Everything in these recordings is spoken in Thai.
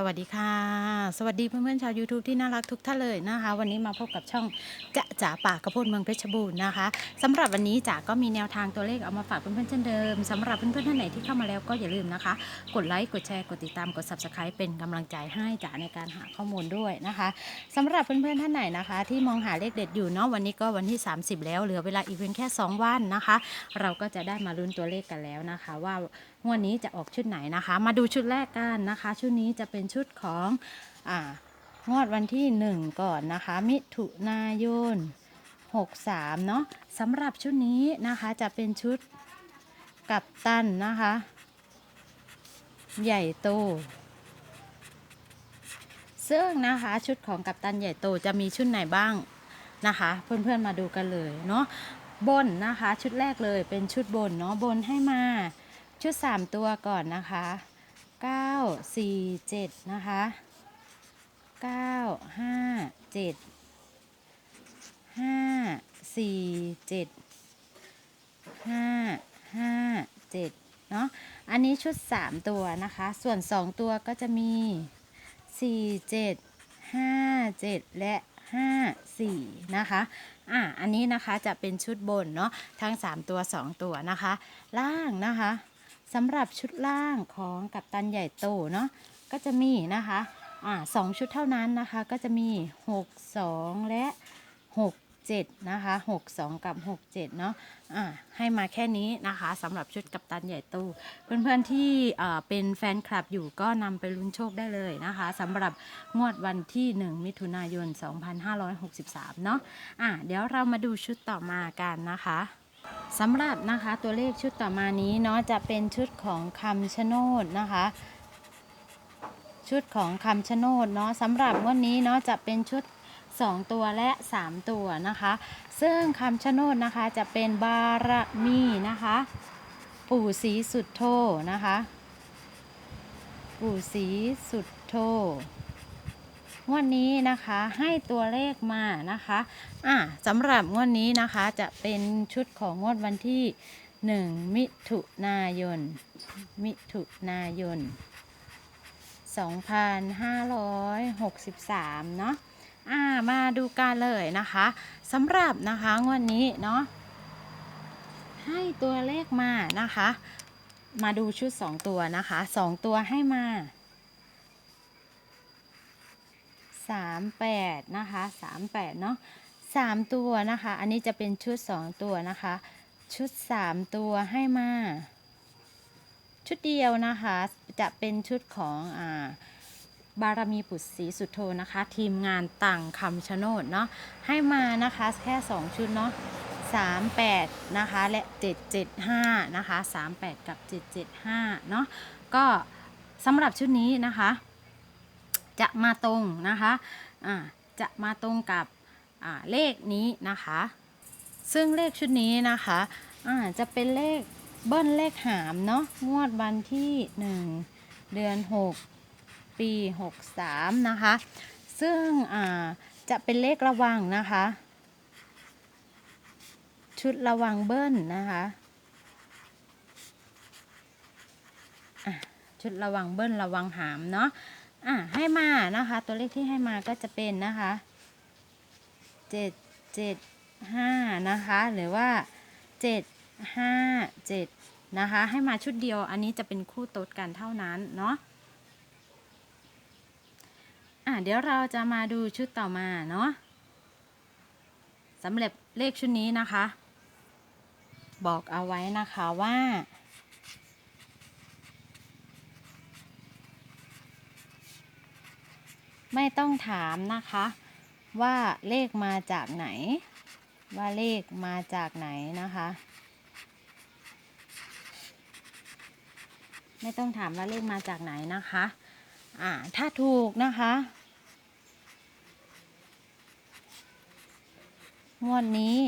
สวัสดีค่ะ สวัสดีเพื่อนๆชาว YouTube ที่น่ารักทุกท่านเลยนะคะ วันนี้มาพบกับช่องจะจ๋าป่ากระพุนเมืองเพชรบูรณ์นะคะสำหรับวันนี้จ๋าก็มีแนวทางตัวเลขเอามาฝากเพื่อนๆเช่นเดิมสำหรับเพื่อนๆท่านไหนที่เข้ามาแล้วก็อย่าลืมนะคะ กดไลค์กดแชร์กดติดตามกด subscribe เป็นกำลังใจให้จ๋าในการหาข้อมูลด้วยนะคะสำหรับเพื่อนๆท่านไหนนะคะ ที่มองหาเลขเด็ดอยู่เนาะวันนี้ก็วันที่ 30 แล้วเหลือเวลาอีกเพียงแค่ 2 วันนะคะ เราก็จะได้มาลุ้นตัวเลขกันแล้วนะคะ ว่างวดนี้จะออกชุดไหนนะคะ มาดูชุดแรกกันนะคะ ชุดนี้จะเป็นชุดของอ่างวดวันที่ 1 ก่อนนะคะ มิถุนายน 63 เนาะสำหรับชุดนี้นะคะจะเป็นชุดกับตันนะคะ ใหญ่โตซึ่งนะคะชุดของกัปตันใหญ่โตจะมีชุดไหนบ้างนะคะ เพื่อนๆมาดูกันเลยเนาะบนนะคะชุดแรกเลยเป็นชุดบนเนาะบนให้มา ชุด 3 ตัวก่อนนะคะ 9 4 7 นะคะ 9 5 7 5 4 7 5 5 7 เนาะ อันนี้ชุด 3 ตัวนะคะ ส่วน 2 ตัวก็จะมี 4 7 5 7 และ 5 4 นะคะ อะ อันนี้นะคะจะเป็นชุดบนเนาะ ทั้ง 3 ตัว 2 ตัวนะคะ ล่างนะคะ สำหรับชุดล่างของกัปตันใหญ่โตเนาะก็จะมีนะคะอ่าสองชุดเท่านั้นนะคะ ก็จะมี 6 2 และ 6 7นะคะ6 2 กับ 6 7 เนาะอ่าให้มาแค่นี้นะคะสำหรับชุดกัปตันใหญ่โตเพื่อนๆที่เอ่อเป็นแฟนคลับอยู่ก็นำไปลุ้นโชคได้เลยนะคะสำหรับงวดวันที่ 1 มิถุนายน 2563 เนาะอะเดี๋ยวเรามาดูชุดต่อมากันนะคะ สำหรับนะคะตัวเลขชุดต่อมานี้เนาะจะเป็นชุดของคำชะโนดนะคะ ชุดของคำชะโนดเนาะสำหรับงวันนี้เนาะจะเป็นชุด 2 ตัวและ 3 ตัวนะคะ ซึ่งคำชะโนดนะคะจะเป็นบารมีนะคะ ปู่ศรีสุดโทนะคะ ปู่ศรีสุดโท งวดนี้นะคะให้ตัวเลขมานะคะอะสำหรับงวดนี้นะคะจะเป็นชุดของงวดวันที่ 1 มิถุนายน มิถุนายน 2563 เนาะอ่ามาดูกันเลยนะคะสำหรับนะคะงวดนี้เนาะให้ตัวเลขมานะคะ มาดูชุด 2 ตัวนะคะ 2 ตัวให้มา 38 นะคะ 38 เนาะ3 ตัวนะคะ อันนี้จะเป็นชุด 2 ตัวนะคะ ชุด 3 ตัวให้มา ชุดเดียวนะคะ จะเป็นชุดของอ่าบารมีปุตรศรีสุดโทนะคะ ทีมงานต่างคำชะโนดเนาะให้มานะคะแค่ 2 ชุดเนาะ38 นะคะ และ 775 นะคะ 38 กับ 775 เนาะก็สำหรับชุดนี้นะคะ จะมาตรงนะคะอ่าจะมาตรงกับเลขนี้นะคะ ซึ่งเลขชุดนี้นะคะอ่าจะเป็นเลขเบิ้ลเลขหามเนาะงวดวันที่ 1 เดือน 6 ปี 63 นะคะ ซึ่งจะเป็นเลขระวังนะคะ ชุดระวังเบิ้ลนะคะะชุดระวังเบิ้ลระวังหามเนาะ อะให้มานะคะ ตัวเลขที่ให้มาก็จะเป็นนะคะเจ็ดเจ็ดห้านะคะ หรือว่าเจ็ดห้าเจ็ดนะคะ ให้มาชุดเดียวอันนี้จะเป็นคู่โต๊ดกันเท่านั้นเนาะอะเดี๋ยวเราจะมาดูชุดต่อมาเนาะสำหรับเลขชุดนี้นะคะ บอกเอาไว้นะคะว่า ไม่ต้องถามนะคะ ว่าเลขมาจากไหน ว่าเลขมาจากไหนนะคะ ไม่ต้องถามว่าเลขมาจากไหนนะคะอ่าถ้าถูกนะคะงวดนี้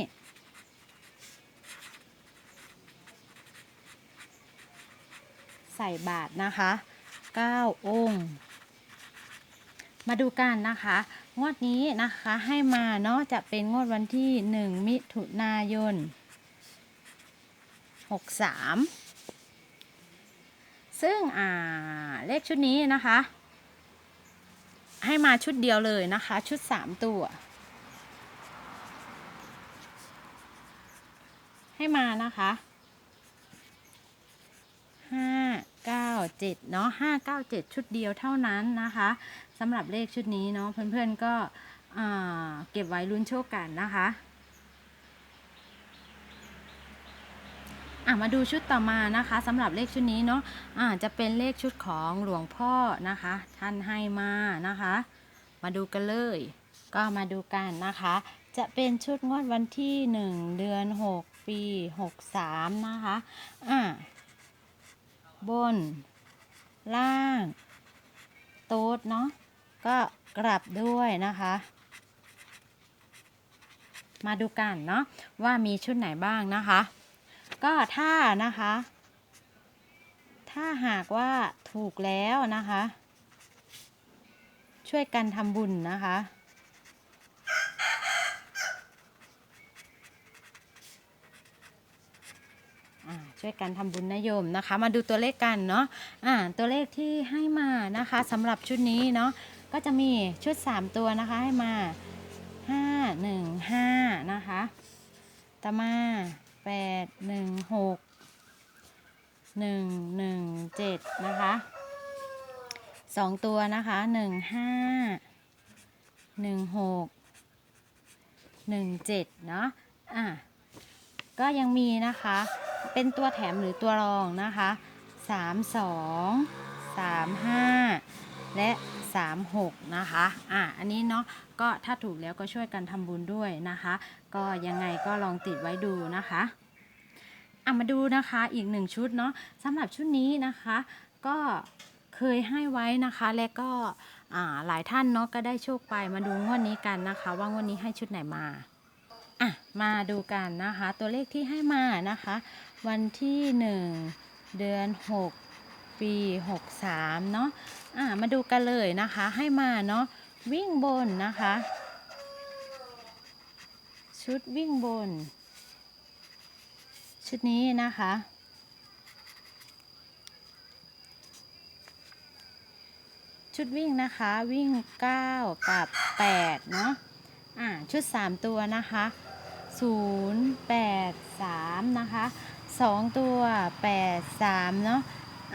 ใส่บาทนะคะ 9 องค์ มาดูกันนะคะ งวดนี้นะคะให้มาเนาะจะเป็นงวดวันที่ 1 มิถุนายน 63 ซึ่งอ่าเลขชุดนี้นะคะ ให้มาชุดเดียวเลยนะคะ ชุดสามตัว ให้มานะคะห้าเก้าเจ็ดเนาะห้าเก้าเจ็ดชุดเดียวเท่านั้นนะคะ สำหรับเลขชุดนี้เนาะเพื่อนๆก็เก็บไว้ลุ้นโชคกันนะคะอะมาดูชุดต่อมานะคะสำหรับเลขชุดนี้เนาะอ่าจะเป็นเลขชุดของหลวงพ่อนะคะ ท่านให้มานะคะ มาดูกันเลย ก็มาดูกันนะคะ จะเป็นชุดงวดวันที่ 1 เดือน 6 ปี 63 นะคะอะบน ล่าง โต๊ดเนาะ ก็กลับด้วยนะคะ มาดูกันเนาะว่ามีชุดไหนบ้างนะคะ ก็ถ้านะคะ ถ้าหากว่าถูกแล้วนะคะ ช่วยกันทำบุญนะคะช่วยกันทำบุญนะโยมนะคะ มาดูตัวเลขกันเนาะอ่าตัวเลขที่ให้มานะคะสำหรับชุดนี้เนาะ ก็จะมีชุด 3 ตัวนะคะให้มา 5 1 5 นะคะต่อมา 8 1 6 1 1 7 นะคะสองตัวนะคะ 1 5 1 6 1 7 เนาะอะก็ยังมีนะคะ เป็นตัวแถมหรือตัวรองนะคะ 3 2 3 5 และ 3 6 นะคะอะอันนี้เนาะก็ถ้าถูกแล้วก็ช่วยกันทำบุญด้วยนะคะ ก็ยังไงก็ลองติดไว้ดูนะคะอะมาดูนะคะอีกหนึ่งชุดเนาะสำหรับชุดนี้นะคะ ก็เคยให้ไว้นะคะและก็อ่าหลายท่านเนาะก็ได้โชคไปมาดูงวดนี้กันนะคะ ว่างวดนี้ให้ชุดไหนมาอะมาดูกันนะคะ ตัวเลขที่ให้มานะคะ วันที่ 1 เดือน 6 ปี 63เนาะ อะมาดูกันเลยนะคะ ให้มาเนาะวิ่งบนนะคะ ชุดวิ่งบน ชุดนี้นะคะชุดวิ่งนะคะวิ่ง 9 กับ 8 เนาะอ่าชุด 3 ตัวนะคะ 0 8 3 นะคะ 2 ตัว 8 3 เนาะ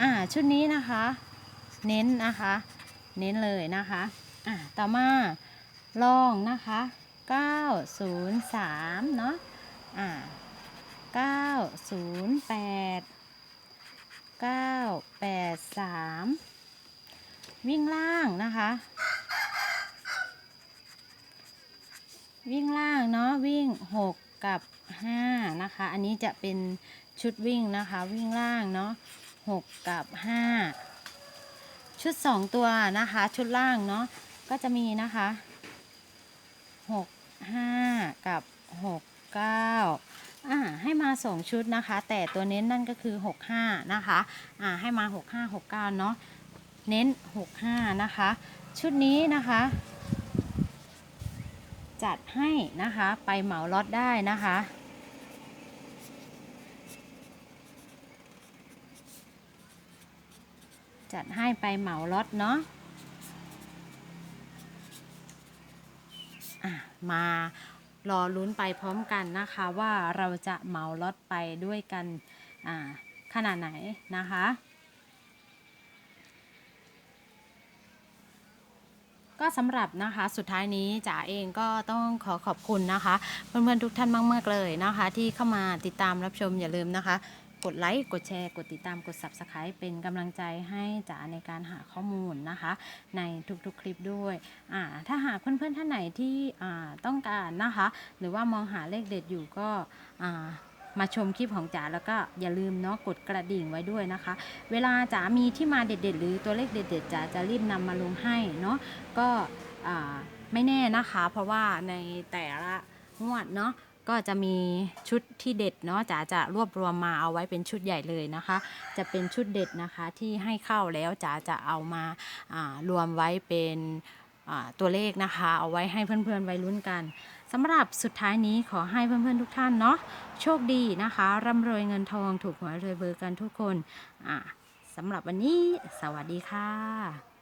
อ่าชุดนี้นะคะ เน้นนะคะ เน้นเลยนะคะอ่าต่อมาลองนะคะ 9 0 3 เนาะอ่า9 0 8 9 8 3 วิ่งล่างนะคะ วิ่งล่างเนาะวิ่ง 6 กับ 5 นะคะ อันนี้จะเป็นชุดวิ่งนะคะ วิ่งล่างเนาะ6 กับ 5 ชุด2ตัวนะคะ ชุดล่างเนาะก็จะมีนะคะ6 5กับ6 9อ่าให้มา2ชุดนะคะ แต่ตัวเน้นนั่นก็คือ6 5นะคะอ่าให้มา6 5 6 9เก้าเนาะเน้น6 5นะคะ ชุดนี้นะคะจัดให้นะคะไปเหมาล็อตได้นะคะ จัดให้ไปเหมาล็อตเนาะมารอลุ้นไปพร้อมกันนะคะว่าเราจะเหมาล็อตไปด้วยกันขนาดไหนนะคะ ก็สำหรับนะคะสุดท้ายนี้จ๋าเองก็ต้องขอขอบคุณนะคะ เพื่อนๆทุกท่านมากๆเลยนะคะ ที่เข้ามาติดตามรับชมอย่าลืมนะคะ กดไลค์ กดแชร์ กดติดตาม กด subscribe เป็นกำลังใจให้จ๋าในการหาข้อมูลนะคะ ในทุกๆคลิปด้วยอ่าถ้าหากเพื่อนๆท่านไหนที่อ่าต้องการนะคะ หรือว่ามองหาเลขเด็ดอยู่ก็อ่ามาชมคลิปของจ๋าแล้วก็อย่าลืมเนาะกดกระดิ่งไว้ด้วยนะคะ เวลาจ๋ามีที่มาเด็ดๆ หรือตัวเลขเด็ดๆจ๋าจะรีบนำมาลงให้เนาะก็ไม่แน่นะคะ เพราะว่าในแต่ละงวดเนาะ ก็จะมีชุดที่เด็ดเนาะจ๋าจะรวบรวมมาเอาไว้เป็นชุดใหญ่เลยนะคะ จะเป็นชุดเด็ดนะคะที่ให้เข้าแล้วจ๋าจะเอามาารวมไว้เป็นตัวเลขนะคะ เอาไว้ให้เพื่อนๆไว้ลุ้นกันสำหรับสุดท้ายนี้ขอให้เพื่อนๆทุกท่านเนาะโชคดีนะคะร่ำรวยเงินทองถูกหวยรวยเบอร์กันทุกคนสำหรับวันนี้ สวัสดีค่ะ